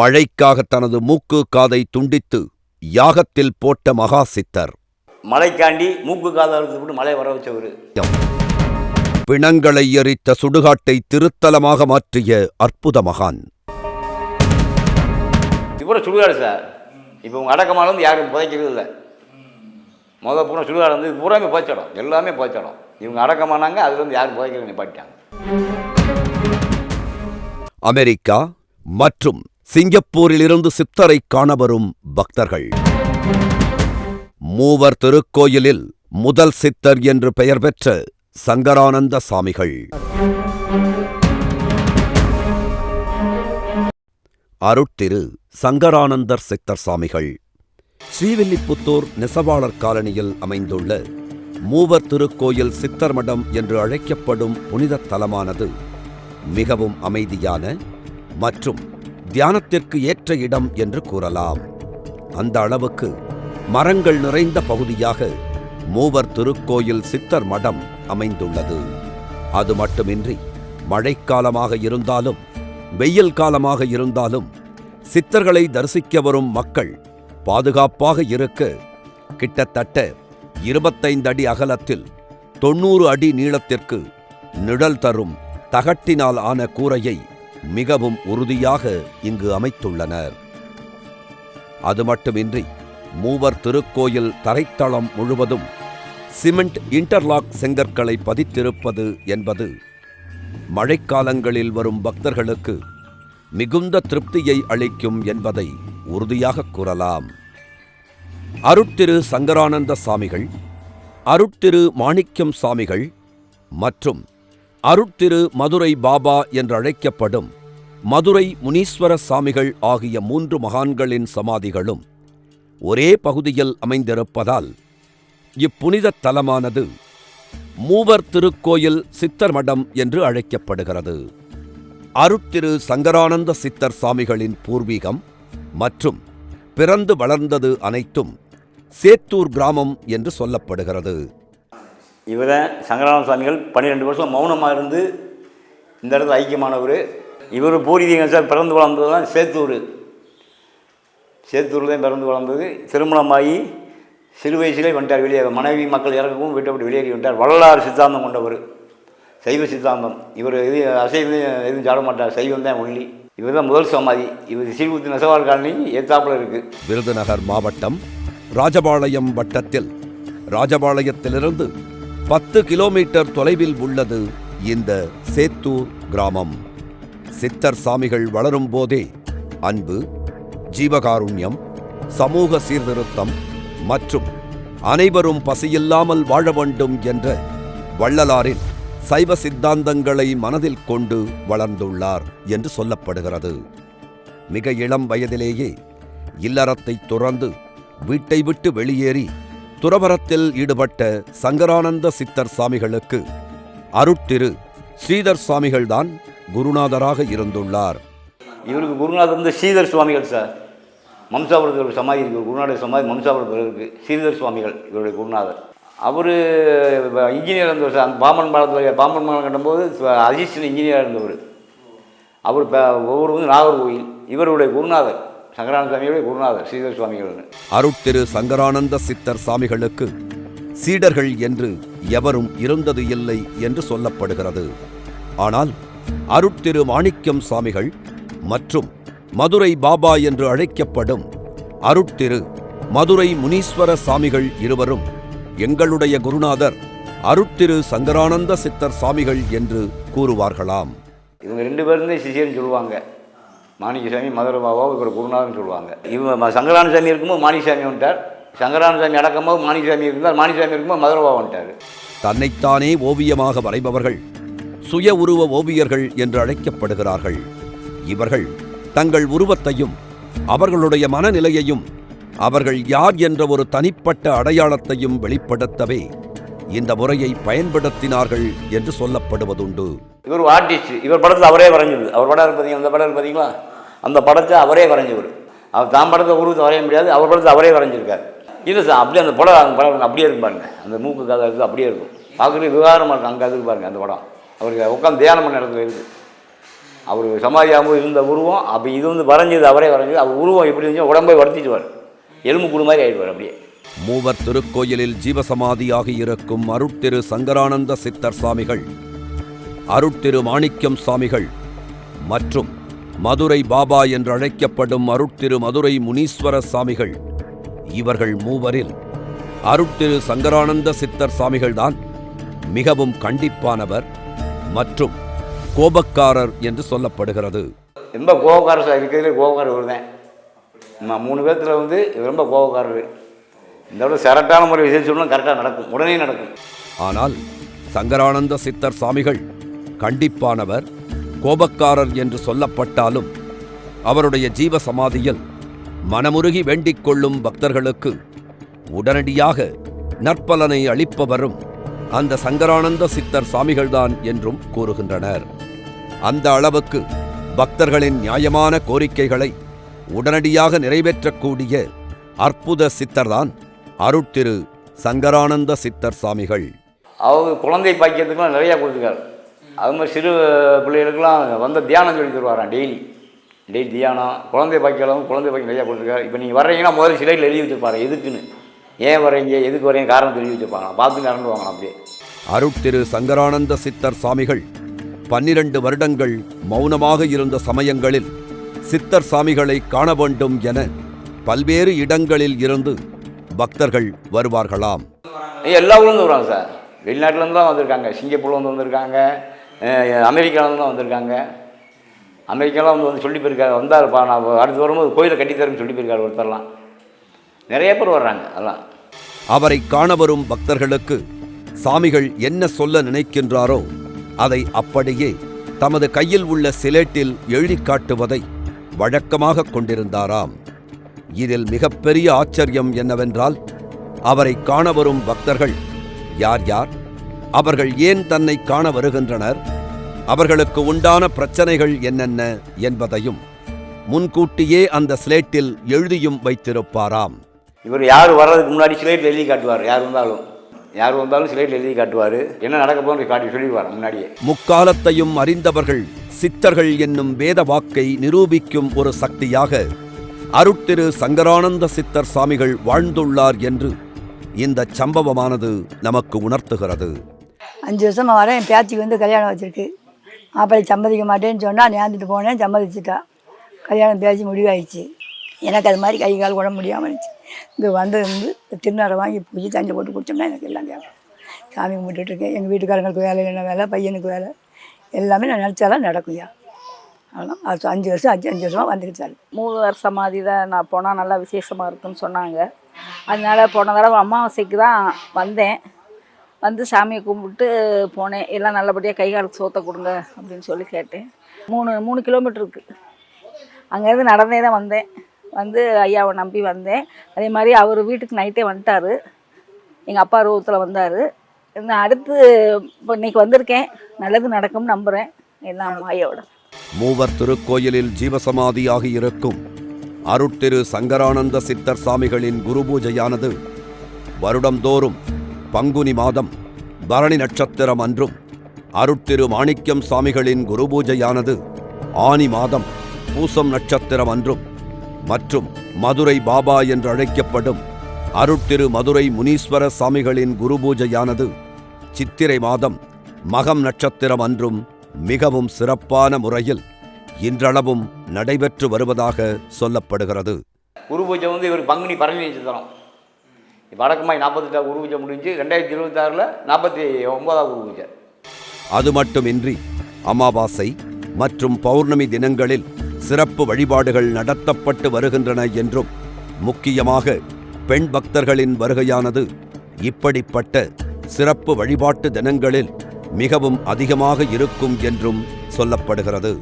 மழைக்காக தனது மூக்கு காதை துண்டித்து யாகத்தில் போட்ட மகா சித்தர். மழைக்காண்டி மூக்கு விட்டு மழை வர வச்சவர். பிணங்களை எரித்த சுடுகாட்டை திருத்தலமாக மாற்றிய அற்புத மகான். இவ்வளோ சுடுகாடு சார். இப்போ உங்கள் அடக்கமான வந்து யாரும் புதைக்கிறது இல்லை. முதல் பூரா சுடுகாடு வந்து பூராமே புதைச்சிடும். எல்லாமே புதைச்சிடும். இவங்க அடக்கமானாங்க அதுல வந்து யாரும் புதைக்கிறது நிப்பாட்டிட்டாங்க. அமெரிக்கா மற்றும் சிங்கப்பூரிலிருந்து சித்தரை காணவரும் பக்தர்கள். மூவர் திருக்கோயிலில் முதல் சித்தர் என்று பெயர் பெற்ற சங்கரானந்த சாமிகள். அருட்திரு சங்கரானந்தர் சித்தர் சாமிகள். ஸ்ரீவில்லிபுத்தூர் நெசவாளர் காலனியில் அமைந்துள்ள மூவர் திருக்கோயில் சித்தர் மடம் என்று அழைக்கப்படும் புனித தலமானது மிகவும் அமைதியான மற்றும் தியானத்திற்கு ஏற்ற இடம் என்று கூறலாம். அந்த அளவுக்கு மரங்கள் நிறைந்த பகுதியாக மூவர் திருக்கோயில் சித்தர் மடம் அமைந்துள்ளது. அது மட்டுமின்றி மழைக்காலமாக இருந்தாலும் வெயில் காலமாக இருந்தாலும் சித்தர்களை தரிசிக்க வரும் மக்கள் பாதுகாப்பாக இருக்க கிட்டத்தட்ட இருபத்தைந்து அடி அகலத்தில் தொண்ணூறு அடி நீளத்திற்கு நிழல் தரும் தகட்டினால் ஆன கூரையை மிகவும் உறுதியாக இங்கு அமைத்துள்ளனர். அது மட்டுமின்றி மூவர் திருக்கோயில் தரைத்தளம் முழுவதும் சிமெண்ட் இன்டர்லாக் செங்கற்களை பதித்திருப்பது என்பது மழைக்காலங்களில் வரும் பக்தர்களுக்கு மிகுந்த திருப்தியை அளிக்கும் என்பதை உறுதியாக கூறலாம். அருட்திரு சங்கரானந்த சாமிகள் அருட்திரு மாணிக்கம் சாமிகள் மற்றும் அருட்திரு மதுரை பாபா என்றழைக்கப்படும் மதுரை முனீஸ்வர சாமிகள் ஆகிய மூன்று மகான்களின் சமாதிகளும் ஒரே பகுதியில் அமைந்திருப்பதால் இப்புனித தலமானது மூவர் திருக்கோயில் சித்தர் மடம் என்று அழைக்கப்படுகிறது. அருட்திரு சங்கரானந்த சித்தர் சாமிகளின் பூர்வீகம் மற்றும் பிறந்து வளர்ந்தது அனைத்தும் சேத்தூர் கிராமம் என்று சொல்லப்படுகிறது. இவர் தான் சங்கரான சுவாமிகள் பன்னிரெண்டு வருஷம் மௌனமாக இருந்து இந்த இடத்துல ஐக்கியமானவர். இவர் பூர்வீகம் சார் பிறந்து வளர்ந்தது தான் சேத்தூர். சேத்தூரில் தான் பிறந்து வளர்ந்தது. திருமணமாகி சிறு வயசுலேயே வந்துட்டார் வெளியே. மனைவி மக்கள் இறக்கவும் வீட்டை விட்டு வெளியேறி வந்துட்டார். வரலாறு சித்தாந்தம் கொண்டவர். சைவ சித்தாந்தம். இவர் இது அசைவம் எதுவும் சாட மாட்டார். சைவம் தான் ஒல்லி இவர் தான் முதல் சமாதி. இவர் சீர்புத்தி நெசவாள் காலனி ஏத்தாப்புல இருக்குது விருதுநகர் மாவட்டம் ராஜபாளையம் வட்டத்தில். ராஜபாளையத்திலிருந்து பத்து கிலோமீட்டர் தொலைவில் உள்ளது இந்த சேத்தூர் கிராமம். சித்தர் சாமிகள் வளரும் போதே அன்பு ஜீவகாருண்யம் சமூக சீர்திருத்தம் மற்றும் அனைவரும் பசியில்லாமல் வாழ வேண்டும் என்ற வள்ளலாரின் சைவ சித்தாந்தங்களை மனதில் கொண்டு வளர்ந்துள்ளார் என்று சொல்லப்படுகிறது. மிக இளம் வயதிலேயே இல்லறத்தை துறந்து வீட்டை விட்டு வெளியேறி துறவரத்தில் ஈடுபட்ட சங்கரானந்த சித்தர் சாமிகளுக்கு அருட்திரு ஸ்ரீதர் சுவாமிகள்தான் குருநாதராக இருந்துள்ளார். இவருக்கு குருநாதர் வந்து ஸ்ரீதர் சுவாமிகள் சார். மம்சாபுரத்தில் ஒரு சமாதி இருக்குது குருநாதர் சமாதி மம்சாபுரத்தில் இருக்குது ஸ்ரீதர் சுவாமிகள் இவருடைய குருநாதர். அவர் இன்ஜினியர் இருந்தவர் சார். அந்த பாம்பன் பாலத்தில் பாம்பன் பாலம் கட்டும்போது அசிஸ்டன்ட் இன்ஜினியராக இருந்தவர். அவர் இப்போ ஒவ்வொரு வந்து நாகர்கோவில். இவருடைய குருநாதர். சங்கரானந்த சுவாமியுடைய குருநாதர் ஸ்ரீதர் சுவாமிகள்னு. அருட்திரு சங்கரானந்த சித்தர் சாமிகளுக்கு சீடர்கள் என்று எவரும் இருந்தது இல்லை என்று சொல்லப்படுகிறது. ஆனால் அருட்திரு மாணிக்கம் சாமிகள் மற்றும் மதுரை பாபா என்று அழைக்கப்படும் அருட்திரு மதுரை முனீஸ்வர சாமிகள் இருவரும் எங்களுடைய குருநாதர் அருட்திரு சங்கரானந்த சித்தர் சாமிகள் என்று கூறுவார்களாம். இவங்க ரெண்டு பேரும் சிஷியர்னு சொல்லுவாங்க. மாணிக்கசாமி மதுரை பாபா இவர் குருநாதன் சொல்லுவாங்க. இவங்க ம- சங்கரானசாமி இருக்கும்போது மாணிக்கசாமி வந்துட்டார். சங்கரானசாமி அடக்கும்போது மாணிக்கசாமி இருந்தார் மாணிக்கசாமி இருக்கும்போது மதுரை பாபா வந்துட்டார். தன்னைத்தானே ஓவியமாக வரைபவர்கள் சுய உருவ ஓவியர்கள் என்று அழைக்கப்படுகிறார்கள். இவர்கள் தங்கள் உருவத்தையும் அவர்களுடைய மனநிலையையும் அவர்கள் யார் என்ற ஒரு தனிப்பட்ட அடையாளத்தையும் வெளிப்படுத்தவே இந்த முறையை பயன்படுத்தினார்கள் என்று சொல்லப்படுவதுண்டு. இவர் ஆர்டிஸ்ட் இவர் படத்தில் அவரே வரைஞ்சது. அவர் படம் இருக்கு பார்த்தீங்களா அந்த படம் இருக்கு பார்த்தீங்களா அந்த படத்தை அவரே வரைஞ்சவர். அவர் தான் படத்தை உருவத்தை வரைய முடியாது அவர் படத்தை அவரே வரைஞ்சிருக்காரு. இல்லை சார் அப்படியே அந்த படம் அந்த படம் அப்படியே இருக்கும் பாருங்க. அந்த மூக்கு கதை இருக்குது அப்படியே இருக்கும். பார்க்குறது விவகாரமாக இருக்கும் அங்கே அதுக்கு பாருங்கள் அந்த படம். அவருக்கு உட்காந்து தியானம் பண்ண இடத்துல இருக்குது அவர் சமாதியாகவும் இருந்த உருவம் அப்போ இது வந்து வரைஞ்சது அவரே வரைஞ்சது. அவர் உருவம் எப்படி இருந்துச்சோ உடம்பை வர்த்திச்சுவார் எலும்பு குழு மாதிரி ஆயிடுவார் அப்படியே. மூவர் திருக்கோயிலில் ஜீவசமாதியாக இருக்கும் அருட்திரு சங்கரானந்த சித்தர் சாமிகள் அருட்திரு மாணிக்கம் சாமிகள் மற்றும் மதுரை பாபா என்று அழைக்கப்படும் அருட்திரு மதுரை முனீஸ்வர சாமிகள். இவர்கள் மூவரில் அருட்திரு சங்கரானந்த சித்தர் சாமிகள்தான் மிகவும் கண்டிப்பானவர் மற்றும் கோபக்காரர் என்று சொல்லப்படுகிறது. ரொம்ப கோபக்காரர் சார் இருக்கிறதுலே கோபக்காரர் இவர் தான் நம்ம மூணு பேர்த்தில் வந்து ரொம்ப கோபக்காரர். இந்த விட கரெக்டான முறை விஷயம் சொல்லணும் கரெக்டாக நடக்கும். உடனே நடக்கும். ஆனால் சங்கரானந்த சித்தர் சாமிகள் கண்டிப்பானவர் கோபக்காரர் என்று சொல்லப்பட்டாலும் அவருடைய ஜீவ சமாதியில் மனமுருகி வேண்டிக் கொள்ளும் பக்தர்களுக்கு உடனடியாக நற்பலனை அளிப்பவரும் அந்த சங்கரானந்த சித்தர் சாமிகள்தான் என்றும் கூறுகின்றனர். அந்த அளவுக்கு பக்தர்களின் நியாயமான கோரிக்கைகளை உடனடியாக நிறைவேற்றக்கூடிய அற்புத சித்தர்தான் அருட்திரு சங்கரானந்த சித்தர் சாமிகள். அவங்க குழந்தை பாக்கியத்துக்குலாம் நிறையா கொடுத்துருக்காரு. அது மாதிரி சிறு பிள்ளைகளுக்கெல்லாம் வந்த தியானம் சொல்லி தருவாராம் டெய்லி. டெய்லி தியானம். குழந்தை பாக்கியம் குழந்தை பாக்கியம் நிறையா கொடுத்துருக்காரு இப்போ நீங்கள் வர்றீங்கன்னா முதல்ல சிலையில் எழுதி வச்சிருப்பாரு. எதுக்குன்னு? ஏன் வர்றீங்க? எதுக்கு வர்றீங்க? காரணம் தெரிவி வச்சிருப்பாங்க பார்த்து நடந்து வாங்கலாம் அப்படியே. அருட்திரு சங்கரானந்த சித்தர் சாமிகள் பன்னிரண்டு வருடங்கள் மௌனமாக இருந்த சமயங்களில் சித்தர் சாமிகளை காண வேண்டும் என பல்வேறு இடங்களில் இருந்து பக்தர்கள் வருவார்களாம். எல்லா ஊர்லேருந்து வருவாங்க சார். வெளிநாட்டிலேருந்து தான் வந்திருக்காங்க சிங்கப்பூர்லேருந்து வந்திருக்காங்க. அஹ் தான் வந்திருக்காங்க. அமெரிக்காலாம் வந்து வந்து சொல்லி போயிருக்காரு. வந்தார்ப்பா நான் அடுத்து வரும்போது கோயிலை கட்டித்தரேன்னு சொல்லி போயிருக்காரு ஒருத்தர்லாம். நிறைய பேர் வர்றாங்க அதெல்லாம். அவரை காண வரும் பக்தர்களுக்கு சாமிகள் என்ன சொல்ல நினைக்கின்றாரோ அதை அப்படியே தமது கையில் உள்ள சிலேட்டில் எழுதிக் காட்டுவதை வழக்கமாக கொண்டிருந்தாராம். இதில் மிகப்பெரிய ஆச்சரியம் என்னவென்றால் அவரை காண வரும் பக்தர்கள் யார் யார்? அவர்கள் ஏன் தன்னை காண வருகின்றனர்? அவர்களுக்கு உண்டான பிரச்சனைகள் என்னென்ன என்பதையும் முன்கூட்டியே அந்த ஸ்லேட்டில் எழுதியும் வைத்திருப்பாராம். இவர் யார் வர்றதுக்கு முன்னாடி சிலைட்டில் எழுதி காட்டுவார் யார் வந்தாலும். யார் வந்தாலும் சிலைட்டில் எழுதி காட்டுவார். என்ன நடக்க போகுதுன்னு காட்டி சொல்லிடுவார் முன்னாடியே. முக்காலத்தையும் அறிந்தவர்கள் சித்தர்கள் என்னும் வேத வாக்கை நிரூபிக்கும் ஒரு சக்தியாக அருட்திரு சங்கரானந்த சித்தர் சாமிகள் வாழ்ந்துள்ளார் என்று இந்த சம்பவமானது நமக்கு உணர்த்துகிறது. அஞ்சு வருஷமாக வரேன். என் பேத்திக்கு வந்து கல்யாணம் வச்சுருக்கு. மாப்பிள்ளை சம்மதிக்க மாட்டேன்னு சொன்னால் நேர்ந்துட்டு போனேன். சம்மதிச்சிட்டா. கல்யாணம் பேசி முடிவாயிடுச்சு. எனக்கு அது மாதிரி கை கால் உடம்பு முடியாமல் இருந்துச்சு. இங்கே வந்தது வந்து திருநாரை வாங்கி பூஜை தஞ்சை போட்டு குடிச்சோம்னா எனக்கு எல்லாம் தேவை சாமி கும்பிட்டுட்ருக்கேன் எங்கள் வீட்டுக்காரங்களுக்கு வேலை என்ன வேலை பையனுக்கு வேலை. எல்லாமே நான் நினச்சாலாம் நடக்கும்யா அவ்வளோ அது அஞ்சு வருஷம் அஞ்சு அஞ்சு வருஷமாக வந்துக்கிட்டு சார் மூணு வருஷம் மாதிரி தான் நான் போனால் நல்லா விசேஷமாக இருக்குன்னு சொன்னாங்க. அதனால போன தடவை அமாவாசைக்கு தான் வந்தேன். வந்து சாமியை கும்பிட்டு போனேன். எல்லாம் நல்லபடியாக கை காலுக்கு சோத்தை கொடுங்க அப்படின்னு சொல்லி கேட்டேன். மூணு மூணு கிலோமீட்டர் இருக்குது அங்கேருந்து நடந்தே தான் வந்தேன். வந்து ஐயாவை நம்பி வந்தேன். அதே மாதிரி அவர் வீட்டுக்கு நைட்டே வந்துட்டார். எங்கள் அப்பா ரூபத்தில் வந்தார். நான் அடுத்து இப்போ இன்னைக்கு வந்திருக்கேன். நல்லது நடக்கும்னு நம்புகிறேன் எல்லாம் ஐயாவோட மூவர் திருக்கோயிலில் ஜீவசமாதியாகி இருக்கும். அருட்திரு சங்கரானந்த சித்தர் சாமிகளின் குரு பூஜையானது வருடந்தோறும் பங்குனி மாதம் பரணி நட்சத்திரம் அன்றும் அருட்திரு மாணிக்கம் சாமிகளின் குரு பூஜையானது ஆனி மாதம் பூசம் நட்சத்திரம் அன்றும் மற்றும் மதுரை பாபா என்று அழைக்கப்படும் அருட்திரு மதுரை முனீஸ்வர சாமிகளின் குரு பூஜையானது சித்திரை மாதம் மகம் நட்சத்திரம் அன்றும் மிகவும் சிறப்பான முறையில் இன்றளவும் நடைபெற்று வருவதாக சொல்லப்படுகிறது. குரு பூஜை வந்து இவர் பங்குனி பரணி நட்சத்திரம் வடக்குமாய் நாற்பத்தெட்டாவது குரு பூஜை முடிஞ்சு ரெண்டாயிரத்தி இருபத்தாறில் நாற்பத்தி ஒன்பதாவது குரு பூஜை அது மட்டுமின்றி அமாவாசை மற்றும் பௌர்ணமி தினங்களில் சிறப்பு வழிபாடுகள் நடத்தப்பட்டு வருகின்றன என்றும் முக்கியமாக பெண் பக்தர்களின் வருகையானது இப்படிப்பட்ட சிறப்பு வழிபாட்டு தினங்களில் மிகவும் அதிகமாக இருக்கும் என்றும் சொல்லப்படுகிறது.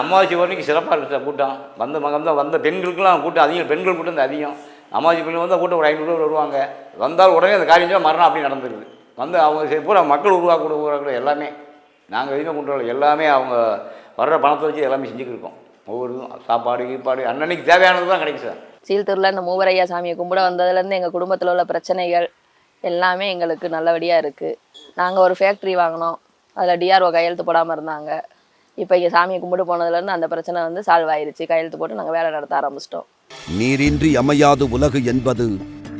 அமாவாசை வரைக்கும் சிறப்பாக இருக்குது கூட்டம். வந்த மகன் தான் வந்த பெண்களுக்கெல்லாம் கூட்டம் அதிகம் பெண்கள் கூட்டம் அதிகம். அம்மாஜி பிள்ளை வந்தால் கூட்டம் ஒரு ஐநூறு பேர் வருவாங்க. வந்தால் உடனே அந்த காரியம் மரணம் அப்படி நடந்துருது. வந்து அவங்க சரி, பூரா மக்கள் உருவாக்க உருவாக்க எல்லாமே. நாங்கள் எதுவுமே கொண்டு வரல. எல்லாமே அவங்க வர்ற பணத்தை வச்சு எல்லாமே செஞ்சுக்கிட்டு இருக்கோம். ஒவ்வொரு இதுவும் சாப்பாடு கீப்பாடு அன்னன்னைக்கு தேவையானது தான் கிடைக்கும் சார். சீல்தூரில் இந்த மூவரையா சாமியை கும்பிட வந்ததுலேருந்து எங்கள் குடும்பத்தில் உள்ள பிரச்சனைகள் எல்லாமே எங்களுக்கு நல்லபடியாக இருக்குது நாங்கள் ஒரு ஃபேக்ட்ரி வாங்கினோம். அதில் டிஆர்ஓ கையெழுத்து போடாமல் இருந்தாங்க. இப்போ இங்கே சாமியை கும்பிட்டு போனதுலேருந்து அந்த பிரச்சனை வந்து சால்வ் ஆயிருச்சு. கையெழுத்து போட்டு நாங்கள் வேலை நடத்த ஆரம்பிச்சிட்டோம். நீரின்றி அமையாது உலகு என்பது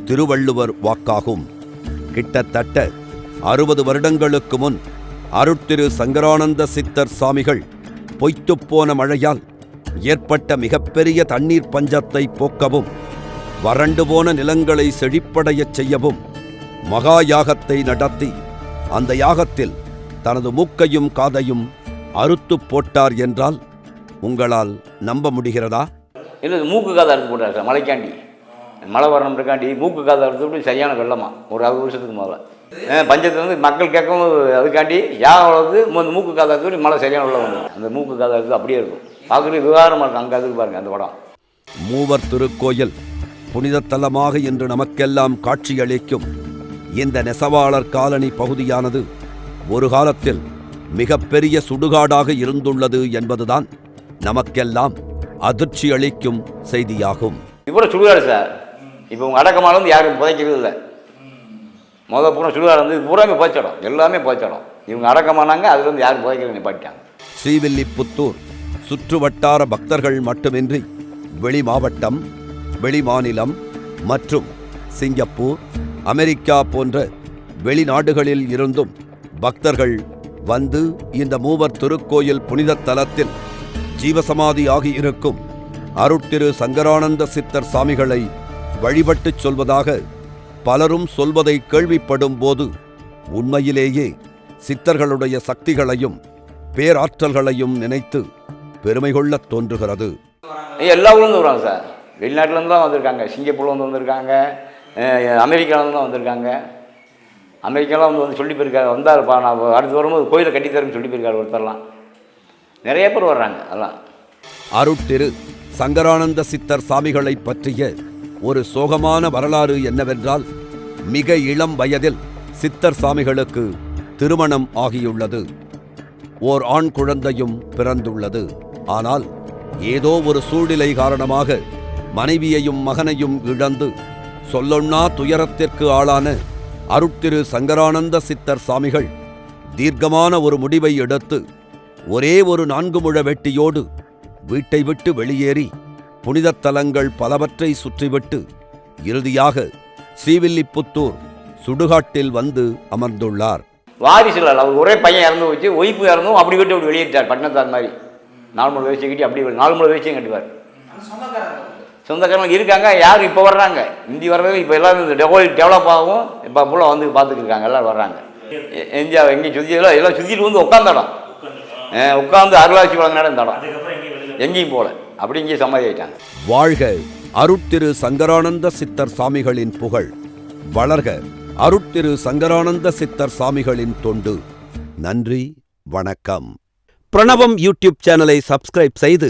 திருவள்ளுவர் வாக்காகும். கிட்டத்தட்ட அறுபது வருடங்களுக்கு முன் அருட்திரு சங்கரானந்த சித்தர் சாமிகள் பொய்த்துப்போன மழையால் ஏற்பட்ட மிகப்பெரிய தண்ணீர் பஞ்சத்தை போக்கவும் வறண்டு போன நிலங்களை செழிப்படையச் செய்யவும் மகா யாகத்தை நடத்தி அந்த யாகத்தில் தனது மூக்கையும் காதையும் அறுத்துப் போட்டார் என்றால் உங்களால் நம்ப முடிகிறதா? இல்லை மூக்கு காதை அறுத்து போட்டார் சார் மலைக்காண்டி. மழை வரணுன்றக்காண்டி மூக்கு காதை அறுத்து விட்டு சரியான வெள்ளமா? ஒரு அறுபது வருஷத்துக்கு முதல்ல. பஞ்சத்துல வந்து மக்கள் கேட்கவும் அதுக்காண்டி யாகம் வளர்த்து இந்த மூக்கு காதை அறுத்து விட்டு மழை சரியான வெள்ளம் வந்து அந்த மூக்கு காதை அறுத்து அப்படியே இருக்கும். பார்க்குறது விவகாரமாக இருக்கும் அங்கே அதுக்கு பாருங்க அந்த படம். மூவர் திருக்கோயில் புனித தலமாக இன்று நமக்கெல்லாம் காட்சியளிக்கும். இந்த நெசவாளர் காலனி பகுதியானது ஒரு காலத்தில் மிகப்பெரிய சுடுகாடாக இருந்துள்ளது என்பதுதான் நமக்கெல்லாம் அதிர்ச்சி அளிக்கும் செய்தியாகும். இப்போ சுடுகாடு சார். இப்போ உங்கள் அடக்கமான வந்து யாரும் புதைக்கிறது இல்லை. முதல் பூரா சுடுகாடு வந்து பூராமே புதைச்சிடும். எல்லாமே புதைச்சிடும். இவங்க அடக்கமானாங்க அதுல இருந்து யாரும் புதைக்கிறது நிப்பாட்டிட்டாங்க. ஸ்ரீவில்லிபுத்தூர் சுற்று வட்டார பக்தர்கள் மட்டுமின்றி வெளி மாவட்டம் வெளி மாநிலம் மற்றும் சிங்கப்பூர் அமெரிக்கா போன்ற வெளிநாடுகளில் இருந்தும் பக்தர்கள் வந்து இந்த மூவர் திருக்கோயில் புனித தலத்தில் ஜீவசமாதியாகி இருக்கும் அருட்திரு சங்கரானந்த சித்தர் சாமிகளை வழிபட்டுச் சொல்வதாக பலரும் சொல்வதை கேள்விப்படும் போது உண்மையிலேயே சித்தர்களுடைய சக்திகளையும் பேராற்றல்களையும் நினைத்து பெருமை கொள்ளத் தோன்றுகிறது எல்லா ஊர்லேருந்து வருவாங்க சார். வெளிநாட்டிலேருந்து தான் வந்திருக்காங்க. சிங்கப்பூர்லேருந்து வந்திருக்காங்க. அமெரிக்காவிலேருந்து தான் வந்திருக்காங்க. அமெரிக்காலாம் வந்து வந்து சொல்லி போயிருக்காரு வந்தாருப்பா நான் அடுத்து வரும்போது கோயிலை கட்டித்தரேன்னு சொல்லி போயிருக்காரு ஒருத்தர்லாம். நிறைய பேர் வர்றாங்க அதெல்லாம். அருட்திரு சங்கரானந்த சித்தர் சாமிகளைப் பற்றிய ஒரு சோகமான வரலாறு என்னவென்றால் மிக இளம் வயதில் சித்தர் சாமிகளுக்கு திருமணம் ஆகியுள்ளது. ஓர் ஆண் குழந்தையும் பிறந்துள்ளது. ஆனால் ஏதோ ஒரு சூழ்நிலை காரணமாக மனைவியையும் மகனையும் இழந்து சொல்லொன்னா துயரத்திற்கு ஆளான அருட்திரு சங்கரானந்த சித்தர் சாமிகள் தீர்க்கமான ஒரு முடிவை எடுத்து ஒரே ஒரு நான்கு முழ வெட்டியோடு வீட்டை விட்டு வெளியேறி புனிதத் தலங்கள் பலவற்றை சுற்றிவிட்டு இறுதியாக ஸ்ரீவில்லிபுத்தூர் சுடுகாட்டில் வந்து அமர்ந்துள்ளார். வாரிசு இல்லை அவர் ஒரே பையன் இறந்து போச்சு ஒய்ஃபு இறந்தும் அப்படி விட்டு அப்படி வெளியேற்றார் பட்டினத்தார் மாதிரி. நாலு மூணு வயசு கட்டி அப்படி நாலு மூணு வயசையும் கட்டுவார். சொந்தக்காரங்க இருக்காங்க யார் இப்போ வர்றாங்க? இந்தி வர்றது இப்போ எல்லாரும் இந்த டெவலப் டெவலப் ஆகும். இப்போ ஃபுல்லாக வந்து பார்த்துட்டு இருக்காங்க எல்லாரும் வர்றாங்க. எங்கே எங்கே சுற்றி எல்லாம் எல்லாம் சுற்றிட்டு வந்து உட்காந்த இடம் உட்காந்து அருளாட்சி வழங்கின இடம் இந்த இடம் எங்கேயும் போகல. அப்படி இங்கேயே சமாதி ஆயிட்டாங்க வாழ்க அருட்திரு சங்கரானந்த சித்தர் சாமிகளின் புகழ். வளர்க அருட்திரு சங்கரானந்த சித்தர் சாமிகளின் தொண்டு. நன்றி வணக்கம். பிரணவம் யூடியூப் சேனலை சப்ஸ்கிரைப் செய்து